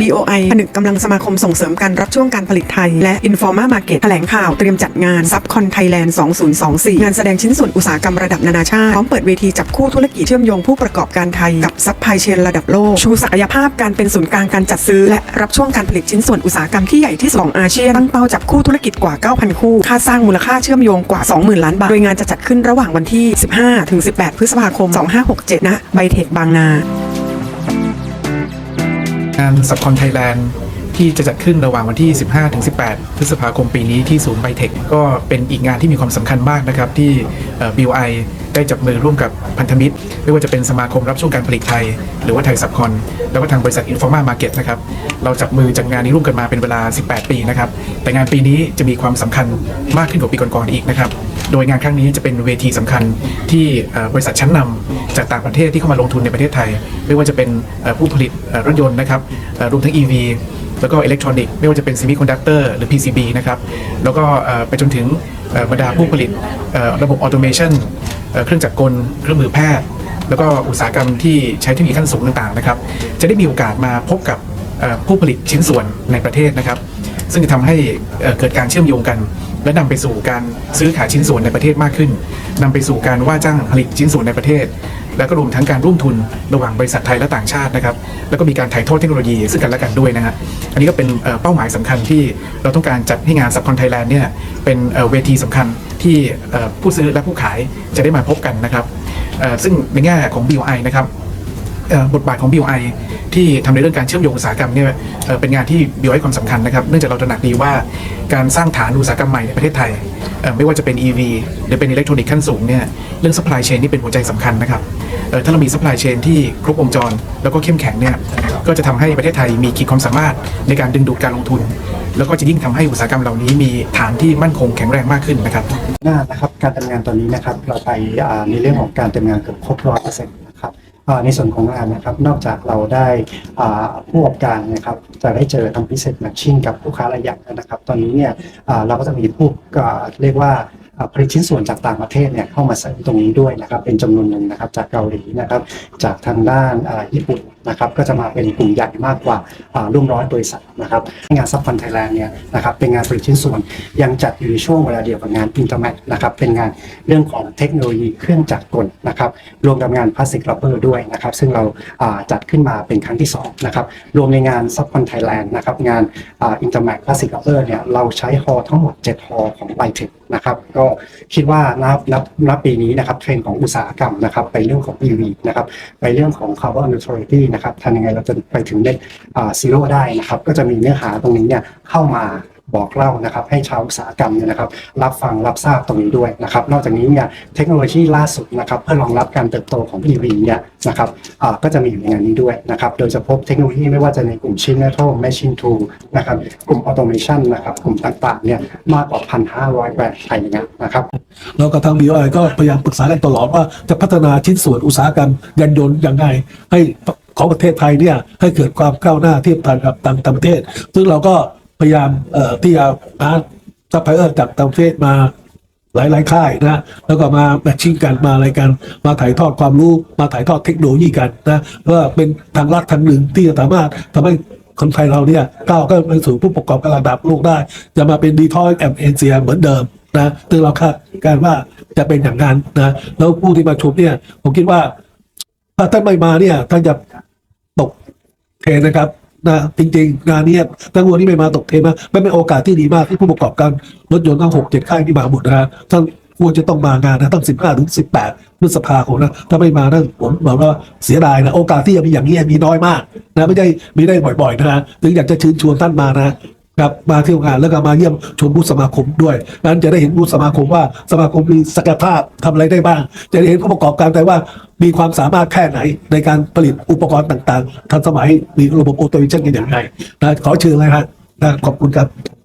BOI ผนึกกำลังสมาคมส่งเสริมการรับช่วงการผลิตไทย และ Informa Market แถลงข่าวเตรียมจัดงานซับคอนไทยแลนด์ 2024 งานแสดงชิ้นส่วนอุตสาหกรรมระดับนานาชาติ พร้อมเปิดเวทีจับคู่ธุรกิจเชื่อมโยงผู้ประกอบการไทยกับซัพพลายเชนระดับโลก ชูศักยภาพการเป็นศูนย์กลางการจัดซื้อ และรับช่วงการผลิตชิ้นส่วนอุตสาหกรรมที่ใหญ่ที่สุดของอาเซียนตั้งเป้าจับคู่ธุรกิจกว่า 9,000 คู่ ค่าสร้างมูลค่าเชื่อมโยงกว่า 20,000 ล้านบาท โดยงานจะจัดขึ้นระหว่างวันที่ 15-18 พฤษภาคม 2567ณไบเทคบางนา งานสับคอนไทยแลนด์ที่จะจัดขึ้นระหว่างวันที่ 15-18 พฤษภาคมปีนี้ที่ศูนย์ไบเทคก็เป็นอีกงานที่มีความสำคัญมากนะครับ ที่เอ่อ BOI ได้จับมือร่วมกับพันธมิตร ไม่ว่าจะเป็นสมาคมรับช่วงการผลิตไทย หรือว่าไทยสับคอน แล้วก็ทางบริษัท Informa Market นะครับ เราจับมือจัดงานนี้ร่วมกันมาเป็นเวลา 18 ปีนะครับ แต่งานปีนี้จะมีความสำคัญมากขึ้นกว่าปีก่อนๆอีกนะครับ โดยงานครั้งนี้จะเป็นเวทีสำคัญที่บริษัทชั้นนำจากต่างประเทศที่เข้ามาลงทุนในประเทศไทย ไม่ว่าจะเป็นผู้ผลิตรถยนต์นะครับรวมทั้ง EV แล้วก็อิเล็กทรอนิกส์ไม่ว่าจะเป็นซิมิคอนดักเตอร์หรือ PCB นะครับแล้วก็ไปจนถึงบรรดาผู้ผลิตระบบออโตเมชันเครื่องจักรกลเครื่องมือแพทย์ แล้วก็อุตสาหกรรมที่ใช้เทคโนโลยีขั้นสูงต่างๆนะครับจะได้มีโอกาสมาพบกับผู้ผลิตชิ้นส่วนในประเทศนะครับ ซึ่งจะทำให้เกิดการเชื่อมโยงกัน และนำไปสู่การซื้อขายชิ้นส่วนในประเทศมากขึ้นนำไปสู่การว่าจ้างผลิตชิ้นส่วนในประเทศ แล้วก็รวมทั้งการร่วมทุนระหว่างบริษัทไทยและต่างชาตินะครับแล้วก็มีการถ่ายทอดเทคโนโลยีซึ่งกันและกันด้วยนะฮะอันนี้ก็เป็นเป้าหมายสำคัญที่เราต้องการจัดให้งานสับคอนไทยแลนด์เนี่ยเป็นเวทีสำคัญที่ผู้ซื้อและผู้ขายจะได้มาพบกันนะครับซึ่งในแง่ของ BOI นะครับ บทบาทของ BOI ที่ทำในเรื่องการเชื่อมโยงอุตสาหกรรมเนี่ยเเป็นงานที่ BOI ให้ความสำคัญนะครับ เนื่องจากเราตระหนักดีว่าการสร้างฐานอุตสาหกรรมใหม่ในประเทศไทย ไม่ว่าจะเป็น EV หรือเป็นอิเล็กทรอนิกส์ขั้นสูงเนี่ยเรื่อง supply chain นี่เป็นหัวใจสำคัญนะครับถ้าเรามี supply chain ที่ครบวงจร แล้วก็เข้มแข็งเนี่ยก็จะทำให้ประเทศไทยมีขีดความสามารถในการดึงดูดการลงทุน แล้วก็จะยิ่งทำให้อุตสาหกรรมเหล่านี้มีฐานที่มั่นคงแข็งแรงมากขึ้นนะครับ หน้านะครับการทำงานตอนนี้นะครับเราไปอ่าในเรื่องของการทำงานเกือบครบร้อยเปอร์เซ็นต์นะครับอ่า ในส่วนของงานนะครับนอกจากเราได้ผู้ประกอบการนะครับจะได้เจอทำพิเศษแมทชิ่งกับลูกค้ารายใหญ่นะครับ ตอนนี้เนี่ยเราก็จะมีผู้เรียกว่าผลิตชิ้นส่วนจากต่างประเทศเนี่ยเข้ามาเสริมตรงนี้ด้วยนะครับเป็นจำนวนหนึ่งนะครับจากเกาหลีนะครับจากทางด้านญี่ปุ่น นะครับก็จะมาเป็นกลุ่มใหญ่มากกว่าร่วมร้อยบริษัทนะครับงานซัพพลายไทยแลนด์เนี่ยนะครับเป็นงานผลิตชิ้นส่วน ยังจัดอยู่ในช่วงเวลาเดียวกับงานอินเตอร์แมทนะครับเป็นงานเรื่องของเทคโนโลยีเครื่องจักรกลนะครับรวมกับงานพลาสติก r ร b เ e อร์ด้วยนะครับซึ่งเราาจัดขึ้นมาเป็นครั้งที่2นะครับรวมในงานซัพพลายไทยแลนด์นะครับงานอินเตอร์แมทพลาสติก r ร b เ e อร์เนี่ยเราใช้ฮอทั้งหมด 7 ฮอของไบเทคนะครับก็คิดว่านับนับนับปีนี้นะครับเทรนด์ของอุตสาหกรรมนะครับไปเรื่องของ EV นะครับไปเรื่องของ carbon neutrality นะครับทำยังไงเราจะไปถึงได้ซีโร่ได้นะครับ ก็จะมีเนื้อหาตรงนี้เนี่ยเข้ามาบอกเล่านะครับให้ชาวอุตสาหกรรมเนี่ยนะครับ รับฟังรับทราบตรงนี้ด้วยนะครับ นอกจากนี้เนี่ยเทคโนโลยีล่าสุดนะครับ เพื่อรองรับการเติบโตของ EV เนี่ยนะครับก็จะมีอยู่ในงานนี้ด้วยนะครับ โดยจะพบเทคโนโลยีไม่ว่าจะในกลุ่มชิ้น metal machine tool นะครับ กลุ่ม automation นะครับ กลุ่มต่างๆเนี่ยมากกว่า 1,500แบรนด์ภายนงานะครับแล้วก็ทาง BOI ก็พยายามปรึกษากันตลอดว่าจะพัฒนาชิ้นส่วนอุตสาหกรรมยานยนต์ยังไงให้ ของประเทศไทยเนี่ยให้เกิดความก้าวหน้าเทียบทันกับต่างประเทศ ซึ่งเราก็พยายามที่จะหาซัพพลายเออร์จากต่างประเทศมาหลายๆค่ายนะแล้วก็มาแมทชิ่งกันมาอะไรกันมาถ่ายทอดความรู้มาถ่ายทอดเทคโนโลยีกันนะเพื่อเป็นทางลัดทางหนึ่งที่จะสามารถทำให้คนไทยเราเนี่ยก้าวก็ไปสู่ผู้ประกอบการระดับโลกได้ จะมาเป็นดีทอยแอมเอเชียเหมือนเดิมนะซึ่งเราคาดการณ์ว่าจะเป็นอย่างนั้นนะแล้วผู้ที่มาชมเนี่ยผมคิดว่าถ้าท่านไม่มาเนี่ยท่านจะ ตกเทรนนะครับนะจริงๆงานนี้ทั้งวันนี้ไม่มาตกเทรนนะไม่เป็นโอกาสที่ดีมากที่ผู้ประกอบการรถยนต์ทั้งหกเจ็ดค่ายที่มาหมดนะฮะท่านควรจะต้องมางานนะตั้งสิบห้าถึงสิบแปดพฤษภาคมนะถ้าไม่มานั่นผมบอกว่าเสียดายนะโอกาสที่จะมีอย่างนี้มีน้อยมากนะไม่ใช่มีได้บ่อยๆนะฮะถึงอยากจะเชิญชวนท่านมานะ ครับมาเที่ยวงานแล้วก็มาเยี่ยมชมบูธสมาคมด้วยนั้นจะได้เห็นบูธสมาคมว่าสมาคมมีศักยภาพทำอะไรได้บ้าง จะได้เห็นผู้ประกอบการแต่ว่ามีความสามารถแค่ไหนในการผลิตอุปกรณ์ต่างๆ ทันสมัยมีระบบโอโตเมชันกันอย่างไรนะขอเชิญเลยครับนะขอบคุณครับ